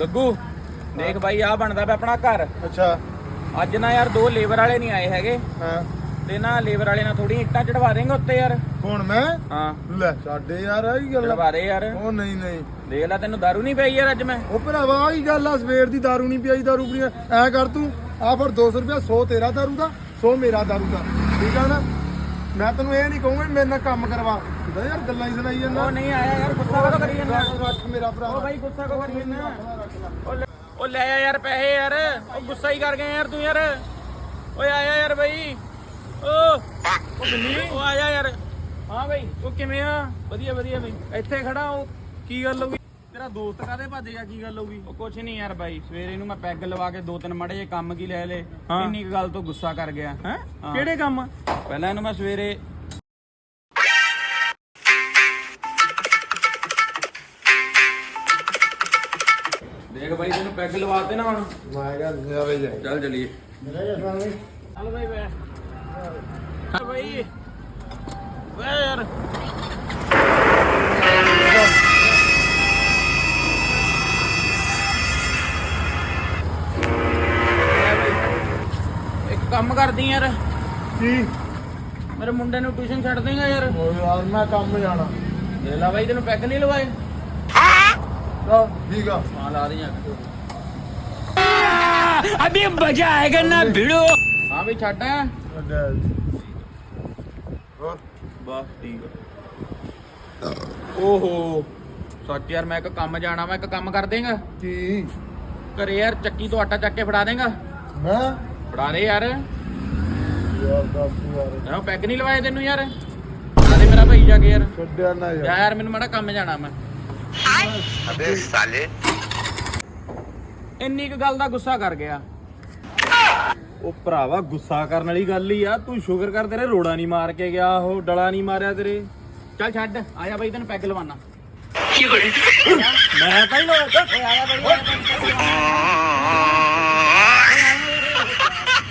ਗੱਗੂ ਦੇਖ ਬਾਈ ਆ ਬਣਦਾ ਪਿਆ ਆਪਣਾ ਘਰ ਅੱਛਾ ਅੱਜ ਨਾ ਯਾਰ ਦੋ ਲੇਬਰ ਵਾਲੇ ਨਹੀਂ ਆਏ ਹੈਗੇ ਹਾਂ ਤੇ ਨਾ ਲੇਬਰ ਵਾਲੇ ਨਾਲ ਥੋੜੀ ਇੱਟਾਂ ਚੜਵਾ ਦੇਂਗੇ ਉੱਤੇ ਯਾਰ ਹੁਣ ਮੈਂ ਹਾਂ ਲੈ ਸਾਡੇ ਯਾਰ ਆਹੀ ਗੱਲ ਆ। ਚੜਵਾ ਦੇ ਯਾਰ ਉਹ ਨਹੀਂ ਨਹੀਂ ਦੇਖ ਲੈ ਤੈਨੂੰ ਦਾਰੂ ਨਹੀਂ ਪਈ ਯਾਰ ਅੱਜ ਮੈਂ ਉਹ ਭਰਾਵਾ ਆਹੀ ਗੱਲ ਆ ਸਵੇਰ ਦੀ दारू ਨਹੀਂ ਪਿਆਈ दारू ਪੀਣੀ ਐ ਕਰ ਤੂੰ ਆ ਫਿਰ 200 ਰੁਪਇਆ 100 ਤੇਰਾ दारू ਦਾ 100 ਮੇਰਾ दारू ਦਾ ਠੀਕ ਆ ਨਾ ਮੈਂ ਤੈਨੂੰ ਇਹ ਨਹੀਂ ਕਹੂੰਗਾ ਵੀ ਮੇਰੇ ਨਾਲ ਕੰਮ ਕਰਵਾ ਤੂੰ ਯਾਰ ਗੱਲਾਂ ਹੀ ਸੁਣਾਈ ਜਾਂਦਾ। ਉਹ ਨਹੀਂ ਆਇਆ ਯਾਰ ਗੁੱਸਾ ਕਦੋਂ ਕਰੀ ਜਾਂਦਾ? ਰੱਖ ਮੇਰਾ ਭਰਾ। ਉਹ ਬਾਈ ਗੁੱਸਾ ਕਦੋਂ ਕਰੀ ਜਾਂਦਾ? ਉਹ ਲੈ- ਆ ਯਾਰ ਪੈਸੇ ਯਾਰ। ਉਹ ਗੁੱਸਾ ਹੀ ਕਰ ਗਿਆ ਯਾਰ ਤੂੰ ਯਾਰ। ਓਏ ਆਇਆ ਯਾਰ ਬਾਈ। ਓ। ਉਹ ਬਿੱਲੀ ਉਹ ਆਇਆ ਯਾਰ। ਹਾਂ ਬਾਈ। ਉਹ ਕਿਵੇਂ ਆ? ਵਧੀਆ ਵਧੀਆ ਬਾਈ। ਇੱਥੇ ਖੜਾ ਉਹ। ਕੀ ਗੱਲ ਹੋ ਗਈ? ਤੇਰਾ ਦੋਸਤ ਕਾਦੇ ਭੱਜ ਗਿਆ? ਕੀ ਗੱਲ ਹੋ ਗਈ? ਉਹ ਕੁਛ ਨਹੀਂ ਯਾਰ ਬਾਈ। ਸਵੇਰੇ ਨੂੰ ਮੈਂ ਪੈਗ ਲਵਾ ਕੇ ਦੋ ਤਿੰਨ ਮੜੇ ਜੇ ਕੰਮ ਕੀ ਲੈ ਲੇ। ਇੰਨੀ ਗੱਲ ਤੋਂ ਗੁੱਸਾ ਕਰ ਗਿਆ। ਹੈ। ਕਿਹੜੇ ਕੰਮ? ਪਹਿਲਾਂ ਇਹਨੂੰ ਮੈਂ ਸਵੇਰੇ ਦੇਖ ਬਾਈ ਤੈਨੂੰ ਪੈਗ ਲਵਾਤੇ ਨਾ ਹੁਣ। ਮੈਂ ਕਿਹਾ ਨਜ਼ਾਰੇ ਚੱਲ ਚਲੀਏ। ਮੇਰਾ ਜਸਵਾਨ ਵੀ। ਚੱਲ ਬਾਈ ਬਾਈ। ਵੇ ਯਾਰ। ਇੱਕ ਕੰਮ ਕਰਦੀ ਯਾਰ। ਕੀ? ਮੇਰੇ ਮੁੰਡੇ ਨੂੰ ਟਿਊਸ਼ਨ ਛੱਡ ਦੇਗਾ ਯਾਰ। ਉਹ ਯਾਰ ਮੈਂ ਕੰਮ ਜਾਣਾ। ਦੇ ਲਾ ਬਾਈ ਤੈਨੂੰ ਪੈਗ ਨਹੀਂ ਲਵਾਏ? ਚਲ ਠੀਕ ਆ ਹਾਂ ਲਾ ਦੇ ਜਾ अभी मजा आएगा ना भिड़ो ਹਾਂ ਵੀ ਛੱਡ ਅੱਡਾ ਹੋਰ ਬਸ ਠੀਕ ਆ ਓਹੋ ਸੱਚ ਯਾਰ ਮੈਂ ਇੱਕ ਕੰਮ ਜਾਣਾ ਮੈਂ ਇੱਕ ਕੰਮ ਕਰ ਦੇਗਾ ਕੀ ਘਰੇ ਯਾਰ ਚੱਕੀ ਤੋਂ ਆਟਾ ਚੱਕ ਕੇ ਫੜਾ ਦੇਗਾ ਮੈਂ ਫੜਾ ਦੇ ਯਾਰ ਯਾਰ ਦੱਸ ਯਾਰ ਮੈਂ ਪੈਗ ਨਹੀਂ ਲਵਾਏ ਤੈਨੂੰ ਯਾਰ ਫੜਾ ਦੇ ਮੇਰਾ ਭਾਈ ਜਾ ਕੇ ਯਾਰ ਛੱਡਿਆ ਨਾ ਜਾ ਯਾਰ ਯਾਰ ਮੈਨੂੰ ਮਾੜਾ ਕੰਮ ਜਾਣਾ ਮੈਂ ਇੰਨੀ ਕੁ ਗੱਲ ਦਾ ਗੁੱਸਾ ਕਰ ਗਿਆ। ਉਹ ਭਰਾਵਾ ਗੁੱਸਾ ਕਰਨ ਵਾਲੀ ਗੱਲ ਹੀ ਆ। ਤੂੰ ਸ਼ੁਕਰ ਕਰ ਤੇਰੇ ਰੋੜਾ ਨਹੀਂ ਮਾਰ ਕੇ ਗਿਆ ਉਹ ਡਲਾ ਨਹੀਂ ਮਾਰਿਆ ਤੇਰੇ। ਚੱਲ ਛੱਡ ਆਇਆ ਬਾਈ ਤੈਨੂੰ ਪੈਗ ਲਵਾਨਾ। ਮੈਂ ਤਾਂ ਹੀ ਲੋਕ ਓਏ ਆ ਬਾਈ।